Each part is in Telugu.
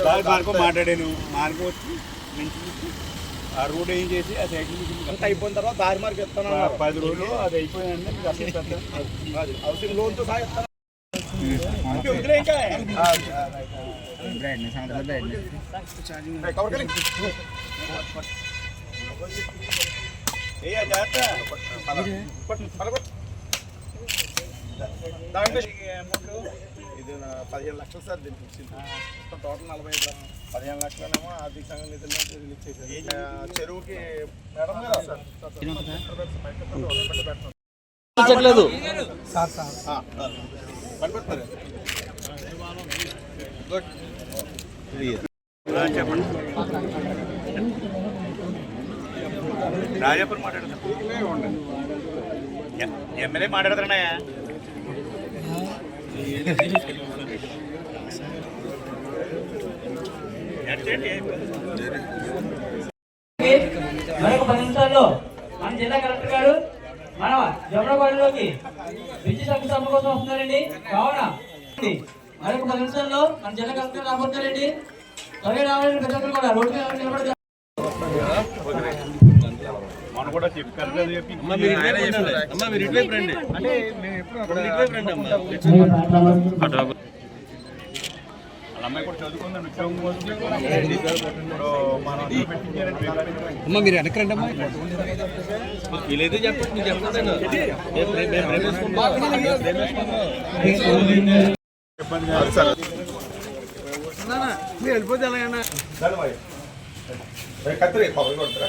దారి మార్గం మాట్లాడాను. మార్గం వచ్చి నుంచి ఆ రోడ్ ఏం చేసి నుంచి అంత అయిపోయిన తర్వాత దారి మార్గం ఇస్తాను పది రోజులు అది అయిపోయిందంటే మీకు అసలు పెద్ద- హౌసింగ్ లోన్తో సహా ఇస్తాను. ఏ జాగ్రత్త పద. పట్టు, పద, పట్టు. దాంట్లో ఇది పదిహేను లక్షలు సార్ దీనికి వచ్చింది మొత్తం టోటల్ నలభై ఐదు లక్షలు. పదిహేను లక్షలనేమో ఆర్థిక సంఘం నిధుల నుంచి రిలీజ్ చేశారు. చెరువుకి మేడం గారు సార్? ఆ, చెప్పండి రాజాపురం మాట్లాడతాను ఎమ్మెల్యే మాట్లాడుతున్నాయా మరొక పది నిమిషాల్లో మన జిల్లా కలెక్టర్ గారు మన జమలపాడులోకి విద్యుత్ శంకుస్థాపన కోసం వస్తున్నారండి. కావున మరొక పది నిమిషాల్లో మన జిల్లా కలెక్టర్ రాబోతున్నారండి. త్వరగా రావాలని ప్రతి ఒక్కరు కూడా రోడ్డు మీద నిలబడి కూడా చెప్పారు. అమ్మా మీరు వెనకరండి అమ్మా వీలైతే చెప్పండి. మీరు వెళ్ళిపోతే ఎలాగైనా? కత్తిరి పవర్ కొడతారా.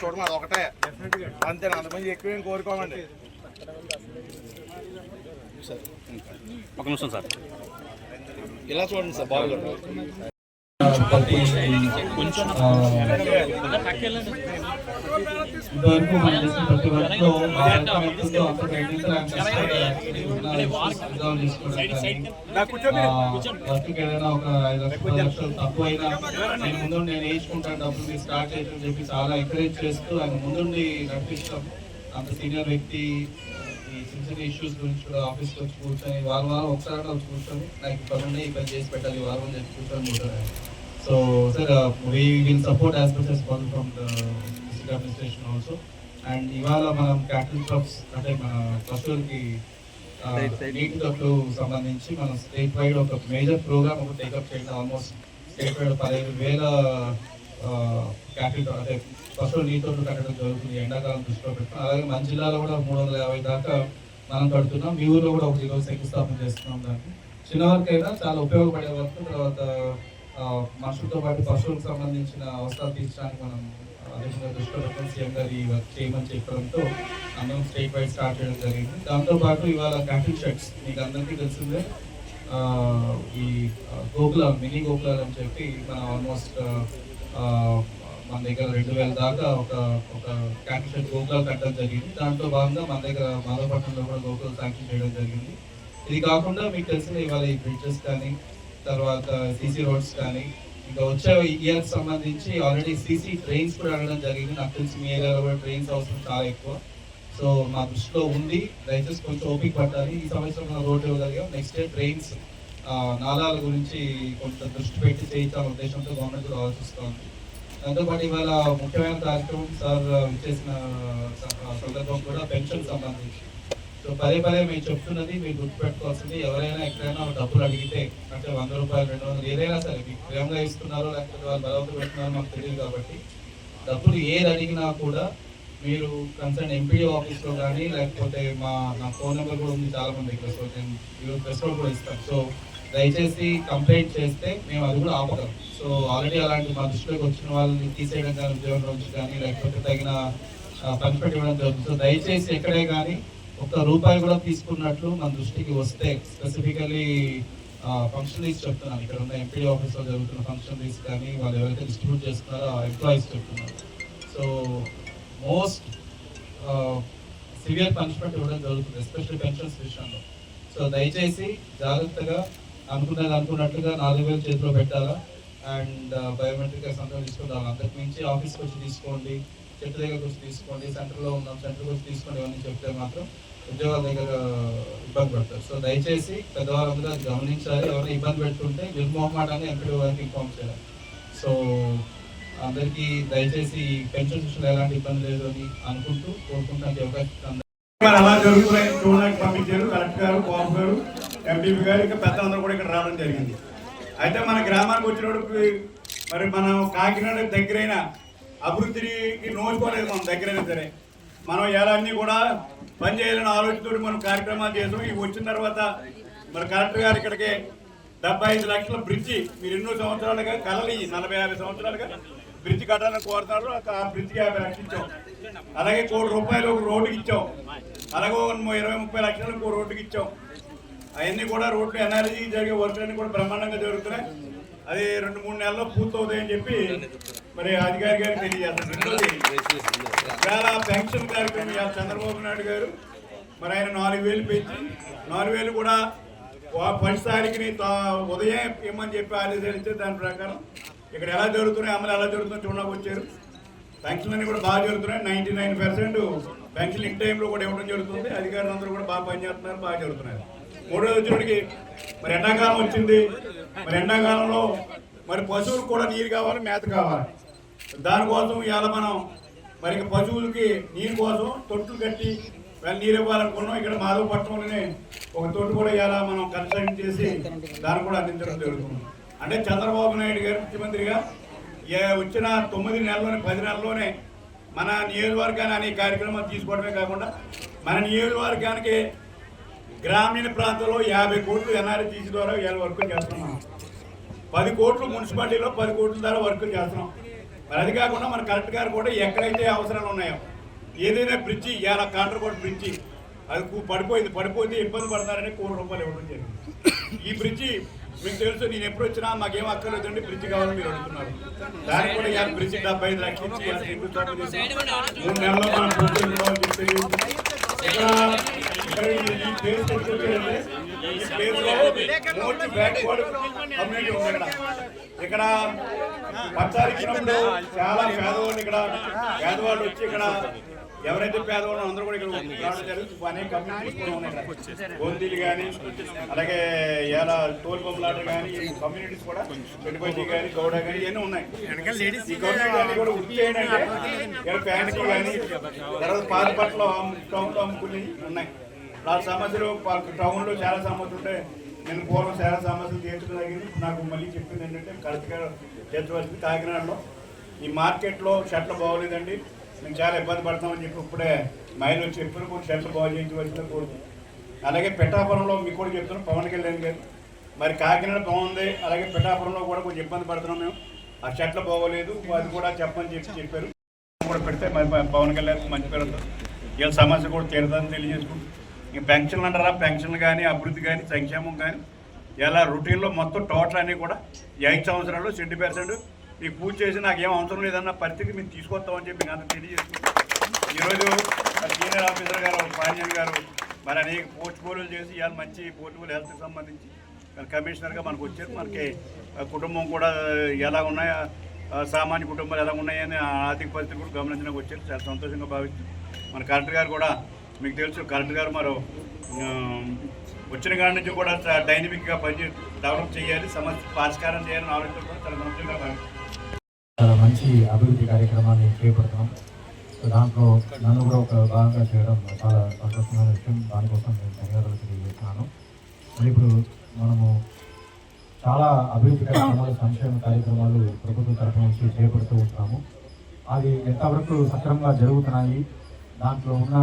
చూడమా ఒకటే అంతే అంతమంది ఎక్కువ ఏం కోరుకోమండి ఒక నిమిషం సార్. ఇలా చూడండి సార్ బాగుంది. ఇంతవరకు చేసిన ప్రతి వర్క్లో వర్క్కి ఏదైనా ఒక ఐదు లక్షలు తక్కువైనా నేను ముందుండి నేను వేయించుకుంటాను డబ్బులు స్టార్ట్ చేసి చెప్పి చాలా ఎంకరేజ్ చేస్తూ ఆయన ముందుండి నడిపిస్తాం అంత సీనియర్ వ్యక్తి ఈ చిన్న చిన్న ఇష్యూస్ గురించి కూడా ఆఫీస్కి వచ్చి కూర్చొని వారం వారం ఒకసారి వచ్చి కూర్చొని నాకు ఇక్కడ ఉండి ఇక్కడ చేసి పెట్టాలి వారం చేసి కూర్చొని కూర్చొని కూర్చొని so sir we will support as much as possible from the district administration also and ఇవాళ మనం క్యాపిటల్ క్రాప్స్ అంటే మన పశువులకి నీటి తొట్లు సంబంధించి మనం స్టేట్ వైడ్ ఒక మేజర్ ప్రోగ్రామ్ ఒక టేకప్ చేయడం ఆల్మోస్ట్ స్టేట్ వైడ్ పదిహేను వేల క్యాపిటల్ అంటే పశువుల నీటి తొట్లు కట్టడం జరుగుతుంది ఎండాకాలం దృష్టిలో పెట్టుకుని. అలాగే మన జిల్లాలో కూడా మూడు వందల యాభై దాకా మనం కడుతున్నాం. మీ ఊర్లో కూడా ఒక ఈరోజు శంకుస్థాపన చేస్తున్నాం దాన్ని. చిన్న వరకు అయినా చాలా ఉపయోగపడే వరకు తర్వాత మనుషులతో పాటు పశువులకు సంబంధించిన అవసరాలు తీర్చడానికి మనం అదేవిధంగా దృష్టిలో పెట్టుకుని సీఎం గారు ఈ వర్క్ చేయమని చెప్పడంతో అందరం స్టేట్ వైడ్ స్టార్ట్ చేయడం జరిగింది. దాంతో పాటు ఇవాళ క్యాటిల్ షర్ట్స్ మీకు అందరికీ తెలిసిందే. ఈ గోకుల గోకులం మినీ గోకులాలు అని చెప్పి మన ఆల్మోస్ట్ మన దగ్గర రెండు వేల దాకా ఒక ఒక క్యాటిల్ షర్ట్ గోకులాలు కట్టడం జరిగింది. దాంట్లో భాగంగా మన దగ్గర మాధవపట్నంలో కూడా గోకులు శాంక్షన్ చేయడం జరిగింది. ఇది కాకుండా మీకు తెలిసిన ఇవాళ ఈ బ్రిడ్జెస్ కానీ తర్వాత సీసీ రోడ్స్ కానీ ఇంకా వచ్చే ఇయర్ సంబంధించి ఆల్రెడీ సీసీ ట్రైన్స్ కూడా అడగడం జరిగింది. నాకు తెలిసి మీ ఏరియాలో కూడా ట్రైన్స్ అవసరం చాలా ఎక్కువ. సో మా దృష్టిలో ఉంది. దయచేసి కొంచెం ఓపిక పట్టాలి. ఈ సంవత్సరం మనం రోడ్డు ఇవ్వగలిగాం. నెక్స్ట్ డే ట్రైన్స్ నాలాల గురించి కొంత దృష్టి పెట్టి చేయించాలనే ఉద్దేశంతో గవర్నమెంట్ కూడా ఆలోచిస్తోంది దాంతోపాటు ఇవాళ ముఖ్యమైన కార్యక్రమం సార్ చేసిన సందర్భం కూడా పెన్షన్ సంబంధించి. సో పదే పదే మేము చెప్తున్నది మీరు గుర్తుపెట్టుకోవాల్సింది ఎవరైనా ఎక్కడైనా డబ్బులు అడిగితే అంటే వంద రూపాయలు రెండు వందలు ఏదైనా సరే మీకు ప్రేమగా ఇస్తున్నారో లేకపోతే వాళ్ళు బలవంతం పెడుతున్నారో మాకు తెలియదు కాబట్టి డబ్బులు ఏది అడిగినా కూడా మీరు కన్సర్న్ ఎంపీడీ ఆఫీస్లో కానీ లేకపోతే మా నా ఫోన్ నెంబర్ కూడా ఉంది చాలా మంది దగ్గర సో నేను ఈరోజు ప్రెస్ కూడా ఇస్తాను. సో దయచేసి కంప్లైంట్ చేస్తే మేము అది కూడా ఆపగలం. సో ఆల్రెడీ అలాంటి మా దృష్టిలోకి వచ్చిన వాళ్ళని తీసేయడం కానీ ఉద్యోగం నుంచి కానీ లేకపోతే తగిన పనిపెట్టి ఇవ్వడం జరుగుతుంది. సో దయచేసి ఎక్కడే కానీ ఒక్క రూపాయి కూడా తీసుకున్నట్లు మన దృష్టికి వస్తే స్పెసిఫికలీ ఫంక్షన్ లీస్ చెప్తున్నాను. ఇక్కడ ఉన్న ఎంపీ ఆఫీస్లో జరుగుతున్న ఫంక్షన్ లీస్ కానీ వాళ్ళు ఎవరైతే డిస్ట్రిబ్యూట్ చేస్తున్నారో ఆ ఎంప్లాయీస్ చెప్తున్నారు. సో మోస్ట్ సివియర్ పనిష్మెంట్ ఇవ్వడం జరుగుతుంది ఎస్పెషల్లీ పెన్షన్స్ విషయంలో. సో దయచేసి జాగ్రత్తగా అనుకున్నది అనుకున్నట్లుగా నాలుగు వేలు చేతిలో పెట్టాలా? అండ్ బయోమెట్రిక్ సంతకం తీసుకుని రావాలి అంతకు మించి ఆఫీస్కి వచ్చి తీసుకోండి. చెట్టు దగ్గర వచ్చి తీసుకోండి సెంటర్లో ఉన్నాం సెంటర్కి వచ్చి తీసుకోండి ఇవన్నీ చెప్తే మాత్రం ఉద్యోగాల దగ్గర ఇబ్బంది పడతారు. సో దయచేసి పెద్దవారందరూ అది గమనించాలి. ఎవరైనా ఇబ్బంది పెడుతుంటే నిర్మోహమాటాన్ని ఎంపీడీ వారికి ఇన్ఫార్మ్ చేయాలి. సో అందరికీ దయచేసి పెన్షన్ విషయంలో ఎలాంటి ఇబ్బంది లేదు అని అనుకుంటూ కోరుకుంటానికి అవకాశం మరి అలా జరుగుతున్నాయి. చూడడానికి పంపించారు కలెక్టర్ గారు బాబు గారు ఎంపీపీ గారు ఇంకా పెద్దలందరూ కూడా ఇక్కడ రావడం జరిగింది. అయితే మన గ్రామానికి వచ్చినప్పుడు మరి మనం కాకినాడ దగ్గరైన అభివృద్ధికి నోచుకోలేదు మనం దగ్గరైనా సరే. మనం ఎలా అన్నీ కూడా పని చేయాలని ఆలోచనతో మనం కార్యక్రమాలు చేసాం. ఇవి వచ్చిన తర్వాత మరి కలెక్టర్ గారు ఇక్కడికి డెబ్బై ఐదు లక్షల బ్రిడ్జి మీరు ఎన్నో సంవత్సరాలుగా కలలి నలభై యాభై సంవత్సరాలుగా బ్రిడ్జి కట్టాలని కోరుతున్నారు. ఆ బ్రిడ్జికి యాభై లక్షలు ఇచ్చాం. అలాగే కోటి రూపాయలు ఒక రోడ్డుకి ఇచ్చాం. అలాగే ఇరవై ముప్పై లక్షలు ఇంకో రోడ్డుకి ఇచ్చాం. అవన్నీ కూడా రోడ్లు ఎన్ఆర్జీ జరిగే వర్క్లన్నీ కూడా బ్రహ్మాండంగా జరుగుతున్నాయి. అది రెండు మూడు నెలల్లో పూర్తవుతాయని చెప్పి మరి అధికారి గారికి తెలియజేస్తారు. చాలా పెన్షన్ కార్యక్రమం చంద్రబాబు నాయుడు గారు మరి ఆయన నాలుగు వేలు పెంచి నాలుగు వేలు కూడా ఫస్ట్ తారీఖుని ఉదయం ఇమ్మని చెప్పి ఆదేశాలు ఇచ్చారు దాని ప్రకారం. ఇక్కడ ఎలా జరుగుతున్నాయి అమలు ఎలా జరుగుతుందో చూడడానికి వచ్చారు. పెన్షన్ అన్ని కూడా బాగా జరుగుతున్నాయి. Ninety nine percent pension in టైంలో కూడా ఇవ్వడం జరుగుతుంది. అధికారులు అందరూ కూడా బాగా పనిచేస్తున్నారు బాగా జరుగుతున్నారు మూడోది వచ్చినడికి మరి ఎండాకాలం వచ్చింది. మరి ఎండాకాలంలో మరి పశువులకు కూడా నీరు కావాలి మేత కావాలి. దానికోసం ఇవాళ మనం మరి పశువులకి నీరు కోసం తొట్టు కట్టి వాళ్ళు నీరు ఇవ్వాలనుకున్నాం. ఇక్కడ మాధవపట్నంలోనే ఒక తొట్టు కూడా ఇవాళ మనం కన్స్ట్రక్షన్ చేసి దాన్ని కూడా అందించడం జరుగుతుంది. అంటే చంద్రబాబు నాయుడు గారు ముఖ్యమంత్రిగా వచ్చిన తొమ్మిది నెలల్లోనే పది నెలల్లోనే మన నియోజకవర్గాన్ని అనే కార్యక్రమాలు తీసుకోవడమే కాకుండా మన నియోజకవర్గానికి గ్రామీణ ప్రాంతంలో యాభై కోట్లు ఎన్ఆర్టీసీ ద్వారా ఇవాళ వర్క్ చేస్తున్నాం. పది కోట్లు మున్సిపాలిటీలో పది కోట్ల ద్వారా వర్క్ చేస్తున్నాం. మరి అది కాకుండా మన కలెక్టర్ గారు కూడా ఎక్కడైతే అవసరాలు ఉన్నాయో ఏదైనా బ్రిడ్జి ఇవాళ కాంట్రకోట బ్రిడ్జి అది పడిపోయింది పడిపోతే ఇబ్బంది పడతారని కోటి రూపాయలు ఇవ్వడం జరిగింది. ఈ బ్రిడ్జి మీకు తెలుసు నేను ఎప్పుడు వచ్చినా మాకేం అక్కర్లేదండి బ్రిడ్జ్ కావాలని మీరు అడుగుతున్నారు. దానికి కూడా ఇవాళ బ్రిడ్జ్ డెబ్బై ఐదు లక్షలు మూడు నెలల్లో మనం పూర్తి చెప్పి ఈ- ప్లేస్ ఈ ప్లేస్ మోస్ట్ బ్యాక్వర్డ్ కమ్యూనిటీ ఉంది ఇక్కడ. ఇక్కడ ఇచ్చినప్పుడు చాలా పేదవాళ్ళు ఇక్కడ పేదవాళ్ళు వచ్చి ఇక్కడ ఎవరైతే పేదవాళ్ళు అందరూ కూడా ఇక్కడ జరుగుతుంది. అనేక ఉన్నాయి గోందీలు కానీ అలాగే ఇలా తోలు బొమ్మలాట కానీ కమ్యూనిటీస్ కూడా పెట్టుబడి కానీ గౌడ కానీ ఇవన్నీ ఉన్నాయి. ఈ కమ్యూనిటీ అన్ని కూడా వృత్తి ఏంటంటే ఇక్కడ ఫ్యాన్సీ కానీ తర్వాత పాత బట్టలు టౌన్లో అమ్ముకుని ఉన్నాయి. ఆ సమస్యలు టౌన్లో చాలా సమస్యలు ఉంటాయి నేను పూర్వం చాలా సమస్యలు తీర్చడం నాకు మళ్ళీ చెప్పింది ఏంటంటే కరెక్ట్గా తీర్చవలసింది కాకినాడలో ఈ మార్కెట్లో షర్ట్లు బాగోలేదండి. మేము చాలా ఇబ్బంది పడతామని చెప్పి ఇప్పుడే మైలు వచ్చి ఎప్పుడు కూడా షర్ట్లు బాగు చేయించవలసిందని కోరుతుంది అలాగే పిఠాపురంలో మీకు కూడా చెప్తున్నాం పవన్ కళ్యాణ్ గారు. మరి కాకినాడ బాగుంది అలాగే పిఠాపురంలో కూడా కొంచెం ఇబ్బంది పడుతున్నాం మేము. ఆ షర్ట్లు బాగోలేదు అది కూడా చెప్పని చెప్పి చెప్పారు. కూడా పెడితే మరి పవన్ కళ్యాణ్ మంచి పేరు వస్తుంది వీళ్ళ సమస్య కూడా తీరదని తెలియజేసుకుంటాం. ఇంకా పెన్షన్లు అంటారా? పెన్షన్లు కానీ అభివృద్ధి కానీ సంక్షేమం కానీ ఇలా రొటీన్లో మొత్తం టోటల్ అన్నీ కూడా ఈ ఐదు సంవత్సరాలు సెంటీ పర్సెంట్. మీకు పూజ చేసి నాకు ఏం అవసరం లేదన్న పరిస్థితి మేము తీసుకొస్తామని చెప్పి అంత తెలియజేస్తున్నాం ఈరోజు సీనియర్ ఆఫీసర్ గారు పాండ్యన్ గారు మరి అనేక పోర్ట్ఫోలియోలు చేసి ఇవాళ మంచి పోర్ట్ఫోలియో హెల్త్కి సంబంధించి కమిషనర్గా మనకు వచ్చారు. మనకి కుటుంబం కూడా ఎలా ఉన్నాయో? సామాన్య కుటుంబాలు ఎలా ఉన్నాయని ఆ ఆర్థిక పరిస్థితి కూడా గమనించడానికి వచ్చారు. చాలా సంతోషంగా భావిస్తూ మన కలెక్టర్ గారు కూడా మీకు తెలుసు కలెక్టర్ గారు మరో వచ్చిన కాడి నుంచి కూడా డైనమిక్గా పని డెవలప్ చేయాలి సమస్య పరిష్కారం చేయాలని ఆలోచన కూడా చాలా మంచిగా చాలా మంచి అభివృద్ధి కార్యక్రమాన్ని చేపడతాం. దాంట్లో నన్ను కూడా ఒక భాగంగా చేయడం చాలా సంతోషమైన విషయం. దానికోసం నేను ధన్యవాదాలు తెలియజేస్తున్నాను. మరి ఇప్పుడు మనము చాలా అభివృద్ధి కార్యక్రమాలు సంక్షేమ కార్యక్రమాలు ప్రభుత్వం తరఫు నుంచి చేపడుతూ ఉంటాము. అవి ఎంతవరకు సక్రమంగా జరుగుతున్నాయి దాంట్లో ఉన్న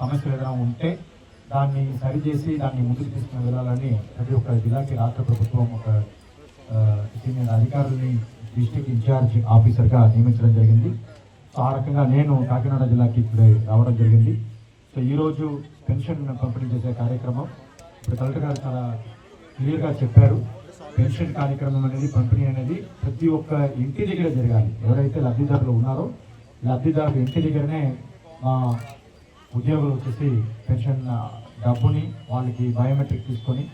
సమస్యలు ఏదైనా ఉంటే దాన్ని సరిచేసి దాన్ని ముందుకు తీసుకుని వెళ్ళాలని ప్రతి ఒక్క జిల్లాకి రాష్ట్ర ప్రభుత్వం ఒక సీనియర్ అధికారుల్ని డిస్ట్రిక్ట్ ఇన్ఛార్జ్ ఆఫీసర్గా నియమించడం జరిగింది. సో ఆ రకంగా నేను కాకినాడ జిల్లాకి ఇప్పుడే రావడం జరిగింది. సో ఈరోజు పెన్షన్ పంపిణీ చేసే కార్యక్రమం ఇప్పుడు కలెక్టర్ గారు చాలా క్లియర్గా చెప్పారు. పెన్షన్ కార్యక్రమం అనేది పంపిణీ అనేది ప్రతి ఒక్క ఇంటి దగ్గర జరగాలి. ఎవరైతే లబ్ధిదారులు ఉన్నారో లబ్ధిదారులు ఇంటి దగ్గరనే మా ఉద్యోగులు వచ్చేసి పెన్షన్ డబ్బుని వాళ్ళకి బయోమెట్రిక్ తీసుకొని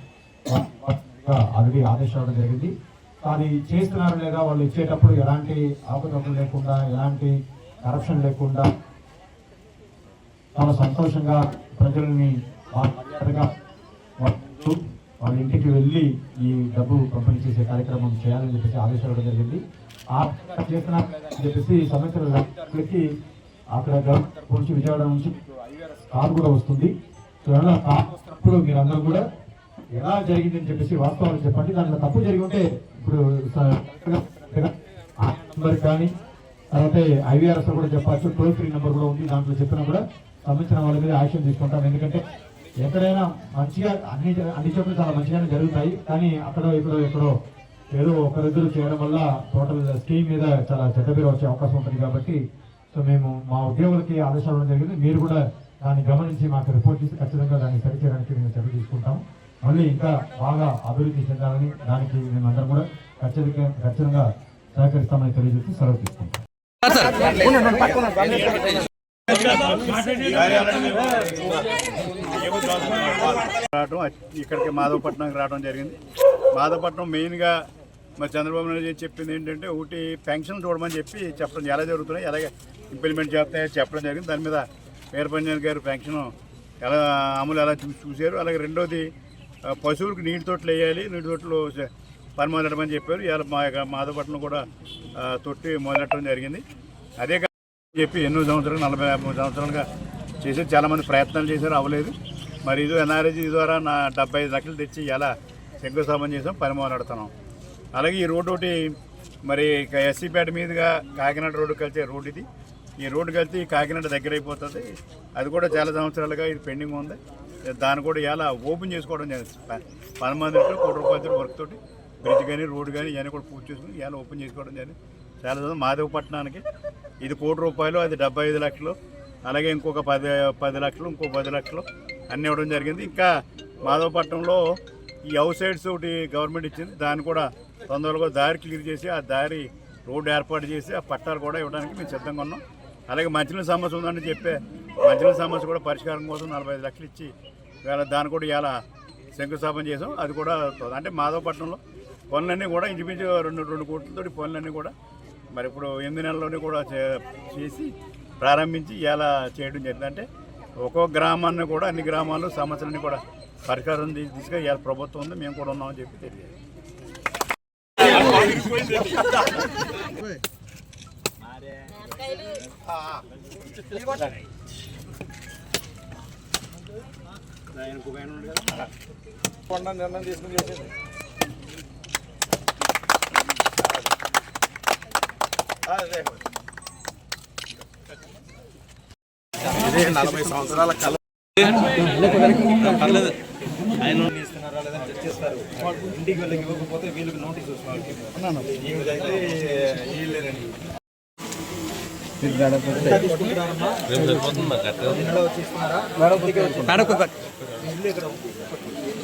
ఆల్రెడీ ఆదేశం జరిగింది. అది చేస్తున్నారు లేదా వాళ్ళు ఇచ్చేటప్పుడు ఎలాంటి ఆపదలు లేకుండా ఎలాంటి కరప్షన్ లేకుండా చాలా సంతోషంగా ప్రజల్ని వాళ్ళ వాళ్ళ ఇంటికి వెళ్ళి ఈ డబ్బు పంపిణీ చేసే కార్యక్రమం చేయాలని చెప్పేసి ఆదేశాలు ఇవ్వడం జరిగింది. ఆ చేస్తున్నారు చెప్పేసి సమస్యలు అక్కడ గవర్నమెంట్ విజయవాడ నుంచి కారు కూడా వస్తుంది. సో ఏమైనా కారు మీరందరూ కూడా ఎలా జరిగిందని చెప్పేసి వాస్తవాలు చెప్పండి. దాంట్లో తప్పు జరిగి ఉంటే ఇప్పుడు నెంబర్ కానీ తర్వాత ఐవీఆర్ఎస్ కూడా చెప్పచ్చు. టోల్ ఫ్రీ నెంబర్ కూడా ఉంది దాంట్లో చెప్పినా కూడా సంబంధించిన వాళ్ళ మీద యాక్షన్ తీసుకుంటాం. ఎందుకంటే ఎక్కడైనా మంచిగా అన్ని అన్ని చోట్ల చాలా మంచిగానే జరుగుతాయి. కానీ అక్కడ ఇక్కడ ఎక్కడో ఏదో ఒకరిద్దరు చేయడం వల్ల టోటల్ స్కీమ్ మీద చాలా చెడ్డ పేరు వచ్చే అవకాశం ఉంటుంది కాబట్టి సో మేము మా ఉద్యోగులకి ఆదేశాలు ఇవ్వడం జరిగింది. మీరు కూడా దాన్ని గమనించి మాకు రిపోర్ట్ చేసి ఖచ్చితంగా దాన్ని సరిచేయడానికి మేము చర్య తీసుకుంటాం. మళ్ళీ ఇంకా బాగా అభివృద్ధి చెందాలని దానికి మేమందరం కూడా ఖచ్చితంగా ఖచ్చితంగా సహకరిస్తామని తెలియజేసి సెలవు తీసుకుంటాం. రావడం ఇక్కడికి మాధవపట్నంకి రావడం జరిగింది. మాధవపట్నం మెయిన్గా మరి చంద్రబాబు నాయుడు చెప్పింది ఏంటంటే ఒకటి పెన్షన్ చూడమని చెప్పి చెప్పడం ఎలా జరుగుతున్నాయి ఎలాగే ఇంప్లిమెంట్ చేస్తాయో చెప్పడం జరిగింది. దాని మీద వీరపంజన్ గారు పెన్షన్ ఎలా అమలు ఎలా చూశారు. అలాగే రెండోది పశువులకు నీటి తొట్లు వేయాలి నీటి తొట్లు స- చెప్పారు. ఇలా మా యొక్క మాధవపట్నం కూడా తొట్టి మొదలెట్టడం జరిగింది. అదే కా- చెప్పి ఎన్నో సంవత్సరాలు నలభై యాభై సంవత్సరాలుగా చేసి చాలామంది ప్రయత్నాలు చేశారు అవ్వలేదు. మరి ఇది ఎన్ఆర్ఐజీ ద్వారా నా డెబ్బై ఐదు లక్షలు తెచ్చి ఎలా శంకుస్థాపన చేసాం పని మొదలెడుతున్నాం అలాగే ఈ రోడ్డు ఒకటి మరి ఎస్సీపేట మీదుగా కాకినాడ రోడ్డు కలిసే రోడ్డు ఇది. ఈ రోడ్డు కలిసి కాకినాడ దగ్గర అయిపోతుంది అది కూడా చాలా సంవత్సరాలుగా ఇది పెండింగ్ ఉంది. దాన్ని కూడా ఇలా ఓపెన్ చేసుకోవడం జరిగింది ప- పని మంది కోటి రూపాయలతో వర్క్ తోటి బ్రిడ్జ్ కానీ రోడ్డు కానీ ఇవన్నీ కూడా పూర్తి చేసుకుని ఇలా ఓపెన్ చేసుకోవడం జరిగింది. చాలా మాధవపట్నానికి ఇది కోటి రూపాయలు అది డెబ్బై ఐదు లక్షలు. అలాగే ఇంకొక పది పది లక్షలు ఇంకో పది లక్షలు అన్నీ ఇవ్వడం జరిగింది. ఇంకా మాధవపట్నంలో ఈ అవుట్ సైడ్స్ ఒకటి గవర్నమెంట్ ఇచ్చింది. దాన్ని కూడా తొందరగా దారి క్లియర్ చేసి ఆ దారి రోడ్డు ఏర్పాటు చేసి ఆ పట్టాలు కూడా ఇవ్వడానికి మేము సిద్ధంగా ఉన్నాం. అలాగే మంచినీళ్ళ సమస్య ఉందని చెప్పే మంచినీళ్ళ సమస్య కూడా పరిష్కారం కోసం నలభై లక్షలు ఇచ్చి ఇవాళ దాన్ని కూడా ఇవాళ శంకుస్థాపన చేసాం. అది కూడా అంటే మాధవపట్నంలో పనులన్నీ కూడా ఇంచుమించు రెండు రెండు కోట్లతో పనులన్నీ కూడా మరి ఇప్పుడు ఎనిమిది నెలల్లోనే కూడా చేసి ప్రారంభించి ఇలా చేయడం జరిగింది. అంటే ఒక్కొక్క గ్రామాన్ని కూడా అన్ని గ్రామాల్లో సమస్యలన్నీ కూడా పరిష్కారం తీసుకొని ఇలా ప్రభుత్వం ఉంది. మేము కూడా ఉన్నామని చెప్పి తెలియదు కొండ నిర్ణయం తీసుకుని చేసేది ఇదే నలభై సంవత్సరాల కళ. పర్లేదు ఆయన ఇస్తున్నారా లేదా తెచ్చేస్తారు ఇంటికి వెళ్ళకి ఇవ్వకపోతే వీళ్ళకి నోటీస్ మాకు అట్లా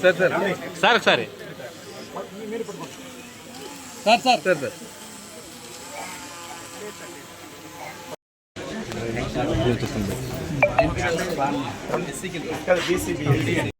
sir sir. Sir sir. Sir sir. Sir ఇక్కడ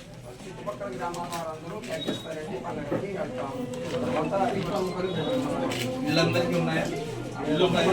చుట్టుపక్కల గ్రామాల వారందరూ పనిచేస్తారండి వాళ్ళకి వెళ్తాం. కొంత వీళ్ళందరికీ ఉన్నాయా ఇల్లు ఉన్నాయి